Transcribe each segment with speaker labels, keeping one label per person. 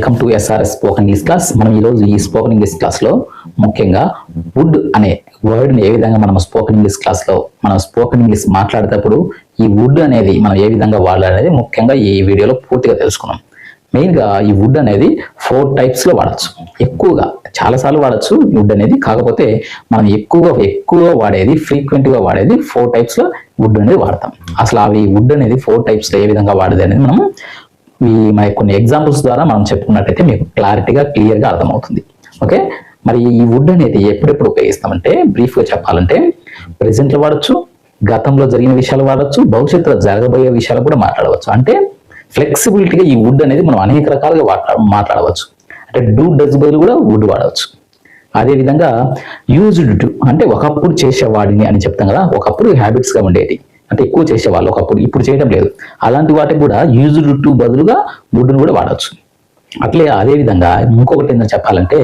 Speaker 1: Welcome to SRS spoken English class మనం ఈరోజు ఈ స్పోకెన్ ఇంగ్లీష్ క్లాస్లో ముఖ్యంగా వుడ్ అనే వర్డ్ని ఏ విధంగా మనం స్పోకెన్ ఇంగ్లీష్ క్లాస్లో మనం స్పోకెన్ ఇంగ్లీష్ మాట్లాడేటప్పుడు ఈ వుడ్ అనేది మనం ఏ విధంగా వాడాలనేది ముఖ్యంగా ఈ వీడియోలో పూర్తిగా తెలుసుకున్నాం. మెయిన్గా ఈ వుడ్ అనేది ఫోర్ టైప్స్లో వాడచ్చు. ఎక్కువగా చాలాసార్లు వాడచ్చు. వుడ్ అనేది కాకపోతే మనం ఎక్కువగా ఎక్కువగా వాడేది ఫ్రీక్వెంట్గా వాడేది ఫోర్ టైప్స్లో వుడ్ అనేది వాడతాం. అసలు అవి వుడ్ అనేది ఫోర్ టైప్స్లో ఏ విధంగా వాడేది అనేది మనం ఈ మన కొన్ని ఎగ్జాంపుల్స్ ద్వారా మనం చెప్పుకున్నట్టయితే మీకు క్లారిటీగా క్లియర్గా అర్థమవుతుంది. ఓకే మరి ఈ వుడ్ అనేది ఎప్పుడెప్పుడు ఉపయోగిస్తామంటే బ్రీఫ్గా చెప్పాలంటే ప్రజెంట్లో వాడచ్చు గతంలో జరిగిన విషయాలు వాడచ్చు భవిష్యత్తులో జరగబోయే విషయాలు కూడా మాట్లాడవచ్చు. అంటే ఫ్లెక్సిబిలిటీగా ఈ వుడ్ అనేది మనం అనేక రకాలుగా మాట్లాడవచ్చు. అంటే డూ డస్ బదులు కూడా వుడ్ వాడవచ్చు. అదేవిధంగా యూజ్డ్ టు అంటే ఒకప్పుడు చేసేవాడిని అని చెప్తాం కదా ఒకప్పుడు హ్యాబిట్స్గా ఉండేది. అంటే ఎక్కువ చేసేవాళ్ళు ఒకప్పుడు. ఇప్పుడు చేయడం లేదు. అలాంటి వాటికి కూడా యూజ్డ్ టు బదులుగా వుడ్ను కూడా వాడవచ్చు అట్లే అదేవిధంగా ఇంకొకటి ఏంటో చెప్పాలంటే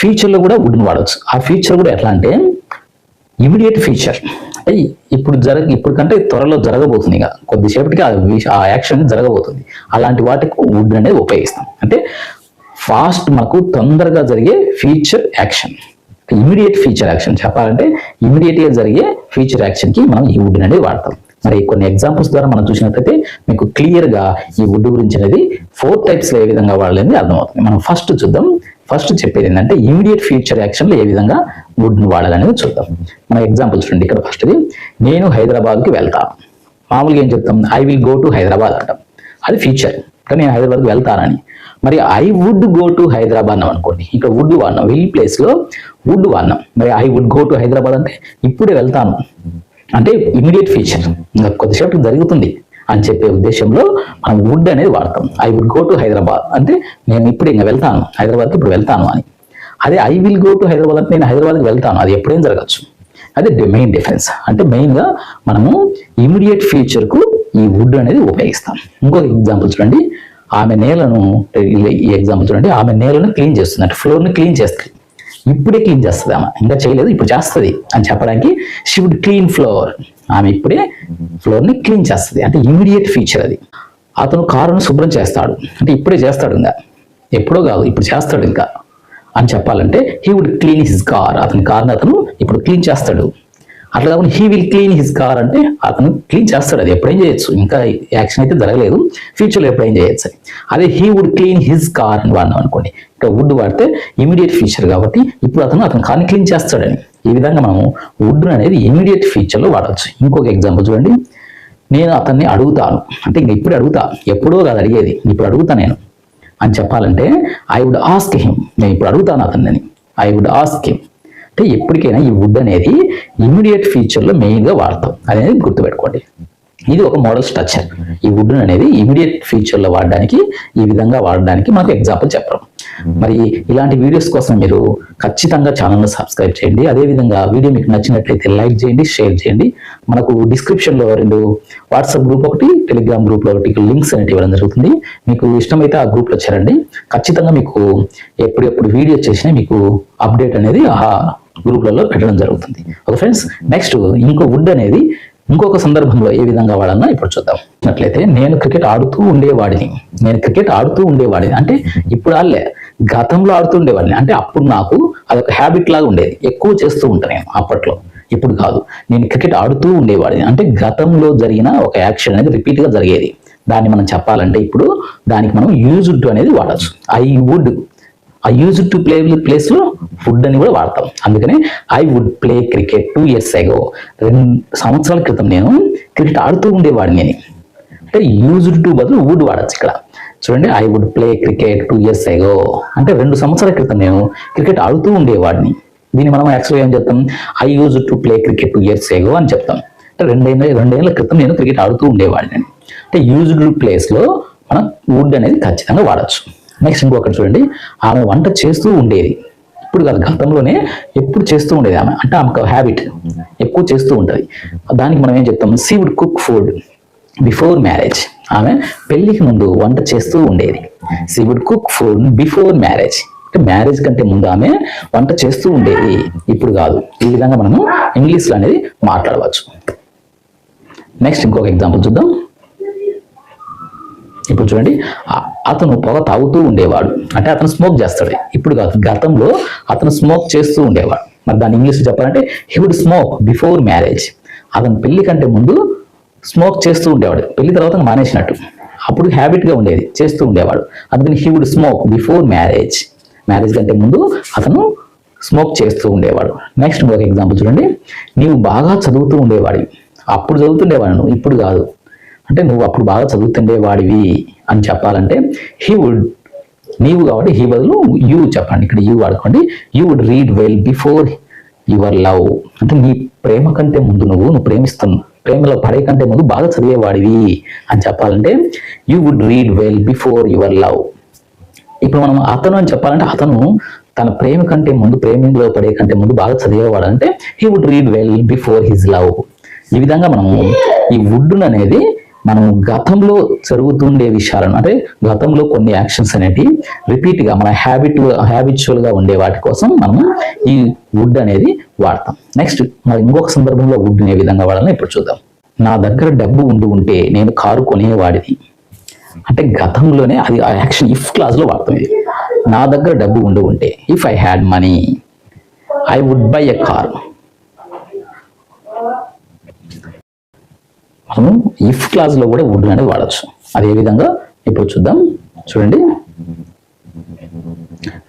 Speaker 1: ఫ్యూచర్లో కూడా వుడ్ని వాడచ్చు. ఆ ఫ్యూచర్ కూడా ఎట్లా అంటే ఇమీడియట్ ఫ్యూచర్ అంటే ఇప్పుడు జరగ ఇప్పుడు కంటే త్వరలో జరగబోతుంది ఇక. కొద్దిసేపటికి ఆ ఆ యాక్షన్ జరగబోతుంది. అలాంటి వాటికి వుడ్ అనేది ఉపయోగిస్తాం. అంటే ఫాస్ట్ మనకు తొందరగా జరిగే future action. Immediate future action చెప్పాలంటే immediate గా జరిగే ఫ్యూచర్ యాక్షన్కి మనం ఈ వుడ్ అనేది వాడతాం. మరి కొన్ని ఎగ్జాంపుల్స్ ద్వారా మనం చూసినట్లయితే మీకు క్లియర్గా ఈ వుడ్ గురించి అనేది ఫోర్ టైప్స్లో ఏ విధంగా వాడాలని అర్థమవుతుంది. మనం ఫస్ట్ చూద్దాం. ఫస్ట్ చెప్పేది ఏంటంటే ఇమీడియట్ ఫ్యూచర్ యాక్షన్లో ఏ విధంగా వుడ్ని వాడాలనేది చూద్దాం. మన ఎగ్జాంపుల్స్ చూడండి ఇక్కడ ఫస్ట్ది నేను హైదరాబాద్కి వెళ్తాను మామూలుగా ఏం చెప్తాం? I will go to Hyderabad అంటాం. అది ఫ్యూచర్ కానీ నేను హైదరాబాద్కి వెళ్తానని మరి I would go to Hyderabad అనుకోండి. ఇక్కడ వుడ్ వాడినాం. విల్ ప్లేస్లో వుడ్ వాడినాం. మరి I would go to Hyderabad అంటే ఇప్పుడే వెళ్తాను. అంటే ఇమీడియట్ ఫ్యూచర్ ఇంకా కొద్దిసేపు జరుగుతుంది అని చెప్పే ఉద్దేశంలో మనం వుడ్ అనేది వాడతాం. I would go to Hyderabad అంటే నేను ఇప్పుడు ఇంకా వెళ్తాను. హైదరాబాద్కి ఇప్పుడు వెళ్తాను అని. అదే I will go to Hyderabad అంటే నేను హైదరాబాద్కి వెళ్తాను. అది ఎప్పుడైనా జరగచ్చు. అదే మెయిన్ డిఫరెన్స్. అంటే మెయిన్గా మనము ఇమీడియట్ ఫ్యూచర్కు ఈ వుడ్ అనేది ఉపయోగిస్తాం. ఇంకొక ఎగ్జాంపుల్ చూడండి. ఆమె నేలను ఈ ఎగ్జాంపుల్ చూడండి. ఆమె నేలను క్లీన్ చేస్తుంది. అంటే ఫ్లోర్ని క్లీన్ చేస్తుంది. ఇప్పుడే క్లీన్ చేస్తుంది ఆమె. ఇంకా చేయలేదు ఇప్పుడు చేస్తుంది అని చెప్పడానికి షీ వుడ్ క్లీన్ ఫ్లోర్ ఆమె ఇప్పుడే ఫ్లోర్ని క్లీన్ చేస్తుంది. అంటే ఇమీడియట్ ఫీచర్ అది. అతను కారును శుభ్రం చేస్తాడు. అంటే ఇప్పుడే చేస్తాడు ఇంకా. ఎప్పుడో కాదు ఇప్పుడు చేస్తాడు ఇంకా. అని చెప్పాలంటే he would clean his car అతని కార్ని అతను ఇప్పుడు క్లీన్ చేస్తాడు. అట్లా కాకుండా he will clean his car అంటే అతను క్లీన్ చేస్తాడు. అది ఎప్పుడేం చేయొచ్చు. ఇంకా యాక్షన్ అయితే జరగలేదు. ఫ్యూచర్లో ఎప్పుడేం చేయొచ్చు అదే. He would clean his car అని వాడినాం అనుకోండి. ఇక్కడ వుడ్ వాడితే ఇమీడియట్ ఫ్యూచర్ కాబట్టి ఇప్పుడు అతను అతను కార్ని క్లీన్ చేస్తాడని. ఈ విధంగా మనము వుడ్ అనేది ఇమీడియట్ ఫ్యూచర్లో వాడవచ్చు ఇంకొక ఎగ్జాంపుల్ చూడండి. నేను అతన్ని అడుగుతాను. అంటే ఇంక ఇప్పుడు అడుగుతా. ఎప్పుడో కాదు అడిగేది. ఇప్పుడు అడుగుతా నేను. అని చెప్పాలంటే ఐ వుడ్ ఆస్క్ హిమ్ నేను ఇప్పుడు అడుగుతాను అతన్ని. ఐ వుడ్ ఆస్క్ హిమ్ అంటే ఎప్పటికైనా ఈ వుడ్ అనేది ఇమీడియట్ ఫ్యూచర్లో మెయిన్గా వాడతాం. అనేది గుర్తుపెట్టుకోండి. ఇది ఒక మోడల్ స్ట్రక్చర్ ఈ వుడ్ అనేది ఇమీడియట్ ఫ్యూచర్లో వాడడానికి ఈ విధంగా వాడడానికి మనకు ఎగ్జాంపుల్ చెప్పడం. మరి ఇలాంటి వీడియోస్ కోసం మీరు ఖచ్చితంగా ఛానల్ను సబ్స్క్రైబ్ చేయండి. అదేవిధంగా వీడియో మీకు నచ్చినట్లయితే లైక్ చేయండి షేర్ చేయండి. మనకు డిస్క్రిప్షన్లో రెండు వాట్సాప్ గ్రూప్ ఒకటి టెలిగ్రామ్ గ్రూప్లో ఒకటి లింక్స్ అనేవి ఇవ్వడం జరుగుతుంది. మీకు ఇష్టమైతే ఆ గ్రూప్లో చేరండి. ఖచ్చితంగా మీకు ఎప్పుడెప్పుడు వీడియో చేసినా మీకు అప్డేట్ అనేది ఆ గ్రూపులలో పెట్టడం జరుగుతుంది. ఓకే ఫ్రెండ్స్ నెక్స్ట్ ఇంకో వుడ్ అనేది ఇంకొక సందర్భంలో ఏ విధంగా వాడన్నా ఇప్పుడు చూద్దాం. అట్లయితే నేను క్రికెట్ ఆడుతూ ఉండేవాడిని. నేను క్రికెట్ ఆడుతూ ఉండేవాడిని. అంటే ఇప్పుడు ఆడలే గతంలో ఆడుతూ ఉండేవాడిని. అంటే అప్పుడు నాకు అదొక హ్యాబిట్ లాగా ఉండేది. ఎక్కువ చేస్తూ ఉంటాను నేను అప్పట్లో. ఇప్పుడు కాదు. నేను క్రికెట్ ఆడుతూ ఉండేవాడిని. అంటే గతంలో జరిగిన ఒక యాక్షన్ అనేది రిపీట్గా జరిగేది. దాన్ని మనం చెప్పాలంటే ఇప్పుడు దానికి మనం యూజ్ అనేది వాడచ్చు. I would I use to play ప్లేస్లో ఫుడ్ అని కూడా వాడతాం. అందుకనే I would play cricket two years ago రెండు సంవత్సరాల క్రితం నేను క్రికెట్ ఆడుతూ ఉండేవాడిని అని. అంటే యూజ్డ్ టు బదులు వుడ్ వాడచ్చు ఇక్కడ. చూడండి I would play cricket two years ago అంటే రెండు సంవత్సరాల క్రితం నేను క్రికెట్ ఆడుతూ ఉండేవాడిని. దీన్ని మనం యాక్చువల్గా ఏం చెప్తాం? I use to play cricket two years ago అని చెప్తాం. అంటే రెండేళ్ళ రెండేళ్ళ క్రితం నేను క్రికెట్ ఆడుతూ ఉండేవాడిని. అంటే యూజ్డ్ ప్లేస్లో మనం వుడ్ అనేది ఖచ్చితంగా వాడచ్చు. నెక్స్ట్ ఇంకొకటి చూడండి. ఆమె వంట చేస్తూ ఉండేది. ఇప్పుడు కాదు గతంలోనే ఎప్పుడు చేస్తూ ఉండేది ఆమె. అంటే ఆమెకు హ్యాబిట్ ఎక్కువ చేస్తూ ఉంటుంది. దానికి మనం ఏం చెప్తాం? She would cook food before marriage ఆమె పెళ్ళికి ముందు వంట చేస్తూ ఉండేది. She would cook food before marriage అంటే మ్యారేజ్ కంటే ముందు ఆమె వంట చేస్తూ ఉండేది. ఇప్పుడు కాదు ఈ విధంగా మనము ఇంగ్లీష్లో అనేది మాట్లాడవచ్చు. నెక్స్ట్ ఇంకొక ఎగ్జాంపుల్ చూద్దాం. ఇప్పుడు చూడండి. అతను పొగ తాగుతూ ఉండేవాడు. అంటే అతను స్మోక్ చేస్తాడు. ఇప్పుడు కాదు గతంలో అతను స్మోక్ చేస్తూ ఉండేవాడు. మరి దాని ఇంగ్లీష్ చెప్పాలంటే he would smoke before marriage అతను పెళ్ళి కంటే ముందు స్మోక్ చేస్తూ ఉండేవాడు. పెళ్ళి తర్వాత మానేసినట్టు. అప్పుడు హ్యాబిట్గా ఉండేది చేస్తూ ఉండేవాడు. అందుకని he would smoke before marriage marriage కంటే ముందు అతను స్మోక్ చేస్తూ ఉండేవాడు. నెక్స్ట్ ఒక ఎగ్జాంపుల్ చూడండి. నీవు బాగా చదువుతూ ఉండేవాడివి. అప్పుడు చదువుతుండేవాడు నువ్వు ఇప్పుడు కాదు. అంటే నువ్వు అప్పుడు బాగా చదువుతుండేవాడివి. అని చెప్పాలంటే హీ వుడ్ నీవు కాబట్టి హీ బదులు యూ చెప్పండి. ఇక్కడ యూ వాడుకోండి. You would read well before your love అంటే నీ ప్రేమ కంటే ముందు నువ్వు నువ్వు ప్రేమిస్తున్నావు ప్రేమలో పడే కంటే ముందు బాగా చదివేవాడివి అని చెప్పాలంటే you would read well before your love ఇప్పుడు మనం అతను అని చెప్పాలంటే అతను తన ప్రేమ కంటే ముందు ప్రేమిలో పడే కంటే ముందు బాగా చదివేవాడు అంటే he would read well before his love ఈ విధంగా మనము ఈ వుడ్ అనేది మనం గతంలో జరుగుతుండే విషయాలను అంటే గతంలో కొన్ని యాక్షన్స్ అనేవి రిపీట్గా మన హ్యాబిట్ హ్యాబిచువల్గా ఉండే వాటి కోసం మనం ఈ వుడ్ అనేది వాడతాం. నెక్స్ట్ మరి ఇంకొక సందర్భంలో వుడ్ ఏ విధంగా వాడాలని ఇప్పుడు చూద్దాం. నా దగ్గర డబ్బు ఉండి ఉంటే నేను కారు కొనేవాడిని. అంటే గతంలోనే అది ఆ యాక్షన్ ఇఫ్ క్లాజ్లో వాడతాం ఇది. నా దగ్గర డబ్బు ఉండి ఉంటే if I had money I would buy a car. మనం ఇఫ్ క్లాజ్లో కూడా వుడ్ అనేది వాడచ్చు. అదే విధంగా ఇప్పుడు చూద్దాం. చూడండి.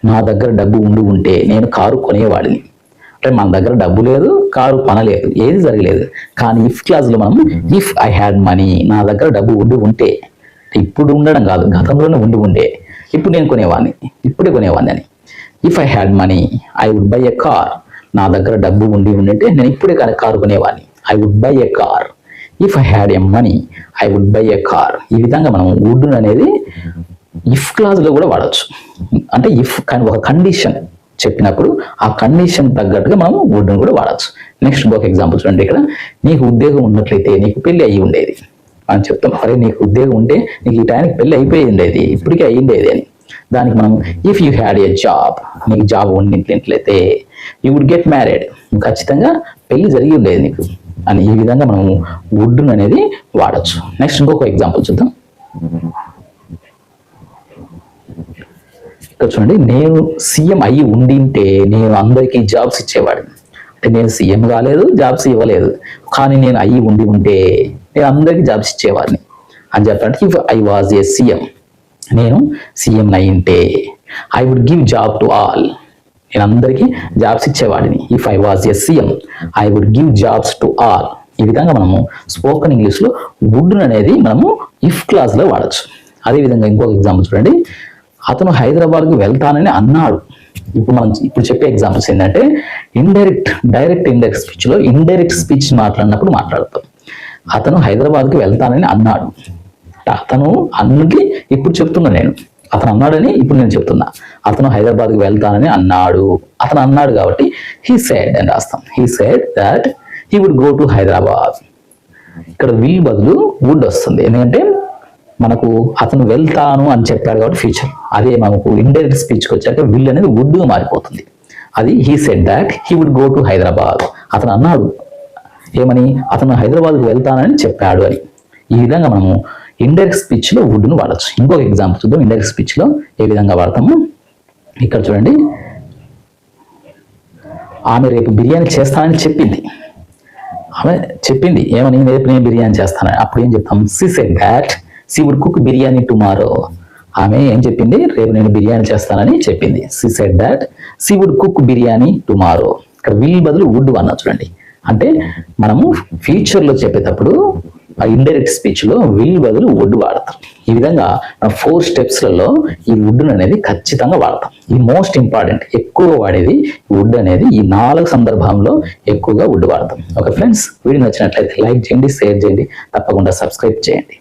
Speaker 1: నా దగ్గర డబ్బు ఉండి ఉంటే నేను కారు కొనేవాడిని. అంటే మన దగ్గర డబ్బు లేదు కారు కొనలేదు ఏది జరగలేదు. కానీ ఇఫ్ క్లాస్లో మనం ఇఫ్ ఐ హ్యాడ్ మనీ నా దగ్గర డబ్బు ఉండి ఉంటే ఇప్పుడు ఉండడం కాదు గతంలోనే ఉండి ఉండే ఇప్పుడు నేను కొనేవాడిని ఇప్పుడే కొనేవాడిని అని. If I had money I would buy a car నా దగ్గర డబ్బు ఉండి ఉండింటే నేను ఇప్పుడే కానీ car కొనేవాడిని. I would buy a car if I had a money I would buy a car ఈ విధంగా మనం వుడ్ అనేది ఇఫ్ క్లాజ్లో కూడా వాడచ్చు. అంటే ఇఫ్ కానీ ఒక కండిషన్ చెప్పినప్పుడు ఆ కండిషన్ తగ్గట్టుగా మనం వుడ్ని కూడా వాడచ్చు. నెక్స్ట్ ఒక ఎగ్జాంపుల్ చూడండి ఇక్కడ. నీకు ఉద్యోగం ఉన్నట్లయితే నీకు పెళ్ళి అయ్యి ఉండేది. అని చెప్తాం అరే నీకు ఉద్యోగం ఉంటే నీకు ఈ టైంకి పెళ్ళి అయిపోయి ఉండేది ఇప్పటికే అయ్యిండేది అని. దానికి మనం if you had a job నీకు జాబ్ ఉండినట్లయితే యూ వుడ్ గెట్ మ్యారీడ్ ఖచ్చితంగా పెళ్ళి జరిగి ఉండేది నీకు. అని ఈ విధంగా మనం వుడ్ అనేది వాడచ్చు. నెక్స్ట్ ఇంకొక ఎగ్జాంపుల్ చూద్దాం. ఇక్కడ చూడండి నేను సీఎం అయ్యి ఉండింటే నేను అందరికీ జాబ్స్ ఇచ్చేవాడిని. అంటే నేను సీఎం కాలేదు జాబ్స్ ఇవ్వలేదు. కానీ నేను అయ్యి ఉండి ఉంటే నేను అందరికీ జాబ్స్ ఇచ్చేవాడిని. అని చెప్పాలంటే if I was a CM నేను CM అయ్యింటే I would give job to all నేను అందరికీ జాబ్స్ ఇచ్చేవాడిని if I was a CM I would give jobs to all ఈ విధంగా మనము స్పోకెన్ ఇంగ్లీష్లో వుడ్ అనేది మనము ఇఫ్ క్లాస్లో వాడచ్చు. అదేవిధంగా ఇంకొక ఎగ్జాంపుల్ చూడండి. అతను హైదరాబాద్కు వెళ్తానని అన్నాడు. ఇప్పుడు మనం ఇప్పుడు చెప్పే ఎగ్జాంపుల్స్ ఏంటంటే ఇండైరెక్ట్ డైరెక్ట్ ఇండైరెక్ట్ స్పీచ్లో ఇండైరెక్ట్ స్పీచ్ మాట్లాడినప్పుడు మాట్లాడతాం. అతను హైదరాబాద్కి వెళ్తానని అన్నాడు. అతను అన్నది ఇప్పుడు చెప్తున్నా నేను. అతను అన్నాడని ఇప్పుడు నేను చెప్తున్నా. అతను హైదరాబాద్కి వెళ్తానని అన్నాడు. అతను అన్నాడు కాబట్టి హీ సెడ్ అని రాస్తాం. He said that he would go to Hyderabad. ఇక్కడ విల్ బదులు వుడ్ వస్తుంది. ఎందుకంటే మనకు అతను వెళ్తాను అని చెప్పాడు కాబట్టి ఫ్యూచర్ అదే మనకు ఇండైరెక్ట్ స్పీచ్కి వచ్చాక విల్ అనేది వుడ్ మారిపోతుంది. అది he said that he would go to Hyderabad. అతను అన్నాడు ఏమని? అతను హైదరాబాద్కి వెళ్తానని చెప్పాడు అని. ఈ విధంగా మనము ఇండైరెక్ట్ స్పీచ్లో వుడ్ను వాడచ్చు. ఇంకొక ఎగ్జాంపుల్ చూద్దాం. ఇండైరెక్ట్ స్పీచ్లో ఏ విధంగా వాడతాము? ఇక్కడ చూడండి. ఆమె రేపు బిర్యానీ చేస్తానని చెప్పింది. ఆమె చెప్పింది ఏమని? రేపు నేను బిర్యానీ చేస్తానని. అప్పుడు ఏం చెప్తాం? She said that she would cook biryani tomorrow ఆమె ఏం చెప్పింది? రేపు నేను బిర్యానీ చేస్తానని చెప్పింది. She said that she would cook biryani tomorrow ఇక్కడ విల్ బదులు వుడ్ అన్నా చూడండి. అంటే మనము ఫ్యూచర్లో చెప్పేటప్పుడు ఆ ఇండైరెక్ట్ స్పీచ్లో విల్ బదులు వుడ్ వాడతాం. ఈ విధంగా ఫోర్ స్టెప్స్లలో ఈ వుడ్ అనేది ఖచ్చితంగా వాడతాం. ఇది మోస్ట్ ఇంపార్టెంట్ ఎక్కువ వాడేది వుడ్ అనేది ఈ నాలుగు సందర్భంలో ఎక్కువగా వుడ్ వాడతాం. ఓకే ఫ్రెండ్స్ వీడియో నచ్చినట్లయితే లైక్ చేయండి షేర్ చేయండి తప్పకుండా సబ్స్క్రైబ్ చేయండి.